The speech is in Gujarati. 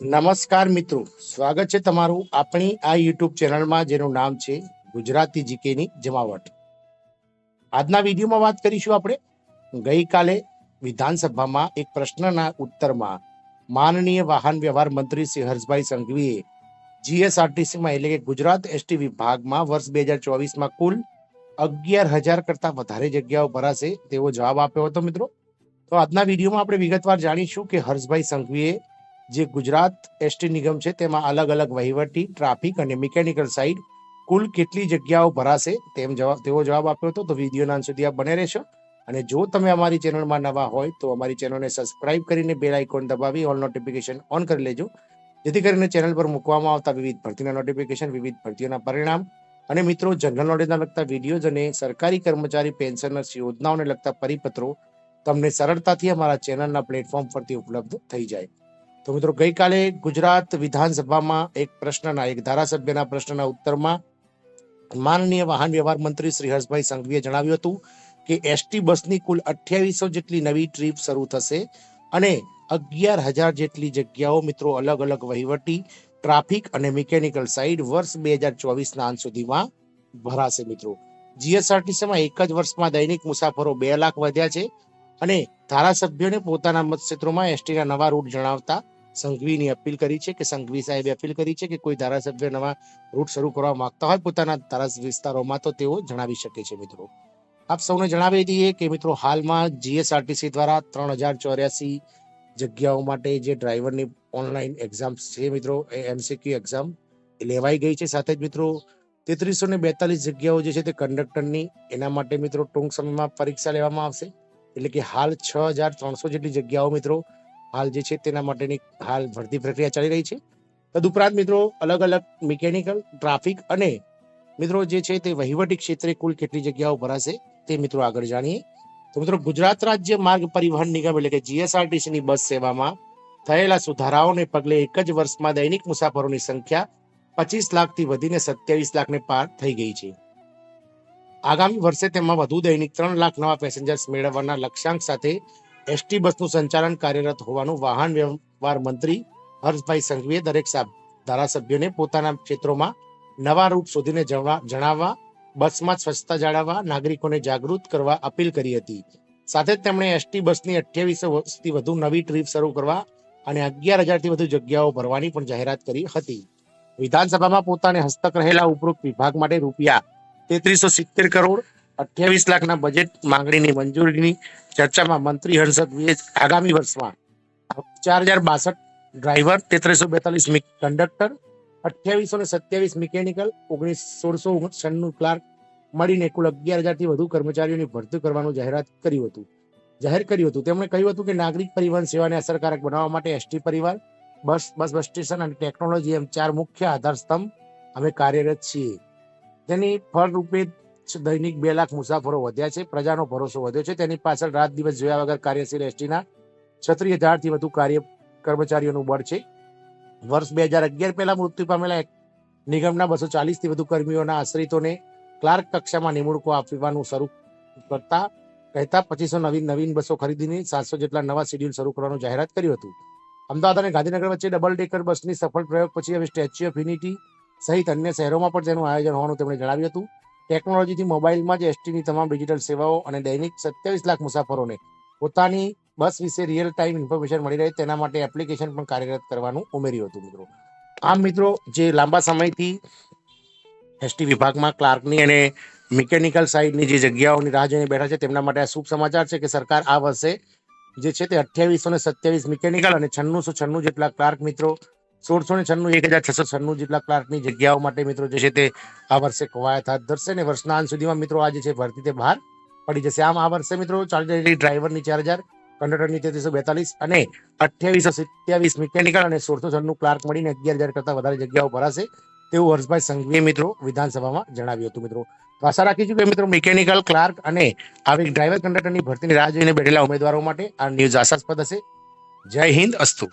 નમસ્કાર મિત્રો. સ્વાગત છે તમારું આપણી આ યુટ્યુબ ચેનલમાં જેનું નામ છે ગુજરાતી જીકેની જમાવટ. આજના વિડીયોમાં વાત કરીશું આપણે ગઈકાલે વિધાનસભામાં એક પ્રશ્નના ઉત્તરમાં માનનીય વાહન વ્યવહાર મંત્રી શ્રી હર્ષભાઈ સંઘવીએ જીએસઆરટીસીમાં એટલે કે ગુજરાત એસટી વિભાગમાં વર્ષ બે હજાર ચોવીસમાં કુલ અગિયાર હજાર કરતા વધારે જગ્યાઓ ભરાશે તેવો જવાબ આપ્યો હતો મિત્રો. તો આજના વિડીયોમાં આપણે વિગતવાર જાણીશું કે હર્ષભાઈ સંઘવીએ જે ગુજરાત એસટી નિગમ છે, તેમાં અલગ અલગ વહીવટી, ટ્રાફિક અને મિકેનિકલ સાઇડ કુલ કેટલી જગ્યાઓ ભરાશે તેમ જવાબ તેવો જવાબ આપ્યો હતો. તો વિડીયોના અંત સુધી આપ બને રહેશો. અને જો તમે અમારી ચેનલમાં નવા હોય, તો અમારી ચેનલને સબસ્ક્રાઇબ કરીને બેલ આઇકોન દબાવી ઓલ નોટિફિકેશન ઓન કરી લેજો. જેથી કરીને ચેનલ પર મૂકવામાં આવતા વિવિધ ભરતીના નોટિફિકેશન, વિવિધ ભરતીઓના પરિણામ અને મિત્રો, જનરલ નોલેજના લગતા વિડીયોઝ અને સરકારી કર્મચારી પેન્શનર્સ યોજનાઓને લગતા પરિપત્રો તમને સરળતાથી અમારા ચેનલના પ્લેટફોર્મ પરથી ઉપલબ્ધ થઈ જાય. તો મિત્રો, ગઈકાલે ગુજરાત વિધાનસભામાં એક પ્રશ્નના, એક ધારાસભ્યના પ્રશ્નના ઉત્તરમાં માનનીય વાહન વ્યવહાર મંત્રી શ્રી હર્ષભાઈ સંઘવીએ જણાવ્યું હતું કે એસટી બસની કુલ અઠ્યાવીસો જેટલી નવી ટ્રીપ શરૂ થશે અને અગિયાર હજાર જેટલી જગ્યાઓ મિત્રો અલગ અલગ વહીવટી, ટ્રાફિક અને મિકેનિકલ સાઇડ વર્ષ બે હજાર ચોવીસના અંત સુધીમાં ભરાશે મિત્રો. જીએસઆરટીસીમાં એક જ વર્ષમાં દૈનિક મુસાફરો બે લાખ વધ્યા છે અને ધારાસભ્યોને પોતાના મતક્ષેત્રોમાં એસટીના નવા રૂટ જણાવતા સંઘવીની અપીલ કરી છે કે સંઘવી સાહેબે અપીલ કરી છે કે કોઈ ધારાસભ્ય નવા રૂટ શરૂ કરવા માંગતા હોય પોતાના ધારા વિસ્તારોમાં, તો તેઓ જણાવી શકે છે મિત્રો. આપ સૌને જણાવી દઈએ કે મિત્રો, હાલમાં જીએસઆરટીસી દ્વારા ત્રણ હજાર ચોર્યાસી જગ્યાઓ માટે જે ડ્રાઈવરની ઓનલાઈન એક્ઝામ છે મિત્રો, એ એમસીક્યુ એક્ઝામ લેવાઈ ગઈ છે. સાથે જ મિત્રો, તેત્રીસો ને બેતાલીસ જગ્યાઓ જે છે તે કંડક્ટરની, એના માટે મિત્રો ટૂંક સમયમાં પરીક્ષા લેવામાં આવશે. એટલે કે હાલ છ હજાર ત્રણસો જેટલી જગ્યાઓ મિત્રો, હાલ જે છે તેના માટેની હાલ ભરતી પ્રક્રિયા ચાલી રહી છે. તદુપરાંત મિત્રો અલગ અલગ મિકેનિકલ ટ્રાફિક અને મિત્રો જે છે તે વહીવટી ક્ષેત્રે કુલ કેટલી જગ્યાઓ ભરાશે તે મિત્રો આગળ જાણીએ. તો મિત્રો, ગુજરાત રાજ્ય માર્ગ પરિવહન નિગમ એટલે કે જીએસઆરટીસી ની બસ સેવામાં થયેલા સુધારાઓને પગલે એક જ વર્ષમાં દૈનિક મુસાફરોની સંખ્યા પચીસ લાખથી વધીને સત્યાવીસ લાખને પાર થઈ ગઈ છે. આગામી વર્ષે તેમાં વધુ દૈનિક ત્રણ લાખ નવા પેસેન્જર્સ મેળવવાના લક્ષ્યાંક સાથે એસટી બસનું સંચાલન કાર્યરત હોવાનું વાહન વ્યવહાર મંત્રી હર્ષભાઈ સંઘવીએ દરેક ધારાસભ્યોને પોતાના ક્ષેત્રોમાં નવા રૂટ શોધીને જણાવવા, બસમાં સ્વચ્છતા જાળવવા, નાગરિકોને જાગૃત કરવા અપીલ કરી હતી. સાથે જ તેમણે એસટી બસની વર્ષથી વધુ નવી ટ્રીપ શરૂ કરવા અને અગિયાર હજારથી વધુ જગ્યાઓ ભરવાની પણ જાહેરાત કરી હતી. વિધાનસભામાં પોતાને હસ્તક રહેલા ઉપરોક્ત વિભાગ માટે રૂપિયા તેત્રીસો સિત્તેર કરોડ, અઠ્યાવીસ લાખના બજેટ માંગણીની મંજૂરીની ચર્ચામાં મંત્રી હર્ષદવીએ આગામી વર્ષમાં. ચાર હજાર બાસઠ ડ્રાઈવર, તેત્રીસો બેતાલીસ કંડક્ટર, અઠ્યાવીસો ને સત્યાવીસ મિકેનિકલ, ઓગણીસ સોળસો છન્નું ક્લાર્ક મળીને કુલ અગિયાર હજારથી વધુ કર્મચારીઓની ભરતી કરવાનું જાહેરાત કર્યું હતું. જાહેર કર્યું હતું. તેમણે કહ્યું હતું કે નાગરિક પરિવહન સેવાને અસરકારક બનાવવા માટે એસટી પરિવાર, બસ બસ બસ સ્ટેશન અને ટેકનોલોજી એમ ચાર મુખ્ય આધાર સ્તંભ અમે કાર્યરત છીએ. તેની ફળરૂપે દૈનિક બે લાખ મુસાફરો વધ્યા છે, પ્રજાનો ભરોસો વધ્યો છે. તેની પાછળ રાત દિવસ જોયા વગર કાર્યશીલ એસટીના છત્રીસ હજારથી વધુ કાર્ય કર્મચારીઓનું બળ છે. વર્ષ બે હજાર અગિયાર પહેલા મૃત્યુ પામેલા નિગમના બસો ચાલીસથી વધુ કર્મીઓના આશ્રિતોને ક્લાર્ક કક્ષામાં નિમણૂકો આપવાનું શરૂ કરતા કહેતા પચીસો નવીન નવીન બસો ખરીદીને સાતસો જેટલા નવા શેડ્યુલ શરૂ કરવાનું જાહેરાત કર્યું હતું. અમદાવાદ અને ગાંધીનગર વચ્ચે ડબલ ડેકર બસની સફળ પ્રયોગ પછી હવે સ્ટેચ્યુ ઓફ યુનિટી સહિત અન્ય શહેરોમાં પણ તેનું આયોજન હોવાનું તેમણે જણાવ્યું હતું. ટેકનોલોજીથી મોબાઈલમાં જ એસટીની તમામ ડિજિટલ સેવાઓ અને દૈનિક સત્યાવીસ લાખ મુસાફરોને પોતાની બસ વિશે રિયલ ટાઈમ ઇન્ફોર્મેશન મળી રહે તેના માટે એપ્લિકેશન પણ કાર્યરત કરવાનું ઉમેર્યું હતું, મિત્રો. આમ, મિત્રો, જે લાંબા સમયથી એસટી વિભાગમાં ક્લાર્કની અને મિકેનિકલ સાઇડની જે જગ્યાઓની રાહ જોઈને બેઠા છે, તેમના માટે આ શુભ સમાચાર છે કે સરકાર આ વર્ષે જે છે તે અઠ્યાવીસો ને સત્યાવીસ મિકેનિકલ અને છન્નુસો છન્નું જેટલા ક્લાર્ક મિત્રો સોળસો ને છન્નું, એક હજાર છસો છન્નું જેટલા ક્લાર્કની જગ્યાઓ માટે મિત્રો જે છે તે આ વર્ષે કવાયત હાથ ધરશે ને વર્ષના અંત સુધીમાં મિત્રો આ જે છે ભરતી તે બહાર પડી જશે. આમ આ વર્ષે મિત્રો ચાલી રહેલી ડ્રાઈવરની ચાર હજાર, કંડક્ટરની તેત્રીસો બેતાલીસ અને અઠ્યાવીસો સત્યાવીસ મિકેનિકલ અને સોળસો છન્નું ક્લાર્ક મળીને અગિયાર હજાર કરતા વધારે જગ્યાઓ ભરાશે તેવું હર્ષભાઈ સંઘવીએ મિત્રો વિધાનસભામાં જણાવ્યું હતું મિત્રો. તો આશા રાખીશું કે મિત્રો મિકેનિકલ ક્લાર્ક અને આવી ડ્રાઈવર, કંડક્ટરની ભરતીની રાહ જોઈને બેઠેલા ઉમેદવારો માટે આ ન્યૂઝ આશાસ્પદ હશે. જય હિન્દ, અસ્તુ.